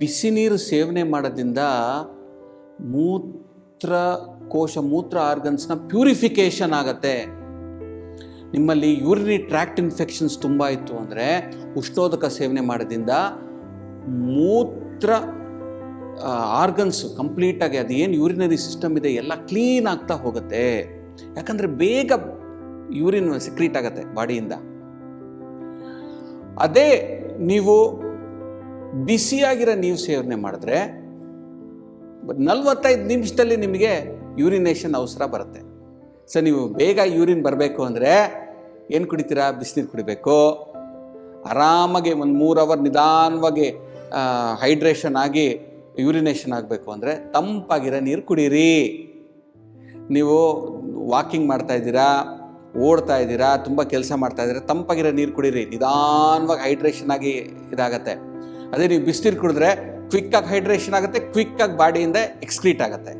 ಬಿಸಿ ನೀರು ಸೇವನೆ ಮಾಡೋದ್ರಿಂದ ಮೂತ್ರ ಕೋಶ, ಮೂತ್ರ ಆರ್ಗನ್ಸ್ನ ಪ್ಯೂರಿಫಿಕೇಷನ್ ಆಗತ್ತೆ. ನಿಮ್ಮಲ್ಲಿ ಯೂರಿನಿ ಟ್ರ್ಯಾಕ್ಟ್ ಇನ್ಫೆಕ್ಷನ್ಸ್ ತುಂಬ ಇತ್ತು ಅಂದರೆ ಉಷ್ಣೋದಕ ಸೇವನೆ ಮಾಡೋದ್ರಿಂದ ಮೂತ್ರ ಆರ್ಗನ್ಸ್ ಕಂಪ್ಲೀಟಾಗಿ ಅದು ಏನು ಯೂರಿನರಿ ಸಿಸ್ಟಮ್ ಇದೆ ಎಲ್ಲ ಕ್ಲೀನ್ ಆಗ್ತಾ ಹೋಗುತ್ತೆ. ಯಾಕಂದರೆ ಬೇಗ ಯೂರಿನ್ ಸಿಕ್ರೀಟ್ ಆಗುತ್ತೆ ಬಾಡಿಯಿಂದ. ಅದೇ ನೀವು ಬಿಸಿಯಾಗಿರೋ ನೀವು ಸೇವನೆ ಮಾಡಿದ್ರೆ ನಲ್ವತ್ತೈದು ನಿಮಿಷದಲ್ಲಿ ನಿಮಗೆ ಯೂರಿನೇಷನ್ ಅವಸರ ಬರುತ್ತೆ. ಸೊ ನೀವು ಬೇಗ ಯೂರಿನ್ ಬರಬೇಕು ಅಂದರೆ ಏನು ಕುಡಿತೀರಾ? ಬಿಸಿನೀರು ಕುಡಿಬೇಕು. ಆರಾಮಾಗಿ ಒಂದು ಮೂರು ಅವರ್ ನಿಧಾನವಾಗಿ ಹೈಡ್ರೇಷನ್ ಆಗಿ ಯೂರಿನೇಷನ್ ಆಗಬೇಕು ಅಂದರೆ ತಂಪಾಗಿರೋ ನೀರು ಕುಡೀರಿ. ನೀವು ವಾಕಿಂಗ್ ಮಾಡ್ತಾ ಇದ್ದೀರಾ? ಓಡ್ತಾ ಇದ್ದೀರಾ? ತುಂಬ ಕೆಲಸ ಮಾಡ್ತಾ ಇದ್ದೀರಾ? ತಂಪಾಗಿರೋ ನೀರು ಕುಡೀರಿ. ನಿಧಾನವಾಗಿ ಹೈಡ್ರೇಷನ್ ಆಗಿ ಇದಾಗತ್ತೆ. ಅದೇ ನೀವು ಬಿಸಿನೀರು ಕುಡಿದ್ರೆ ಕ್ವಿಕ್ಕಾಗಿ ಹೈಡ್ರೇಷನ್ ಆಗುತ್ತೆ ಕ್ವಿಕ್ಕಾಗಿ ಬಾಡಿಯಿಂದ ಎಕ್ಸ್ಕ್ರೀಟ್ ಆಗುತ್ತೆ.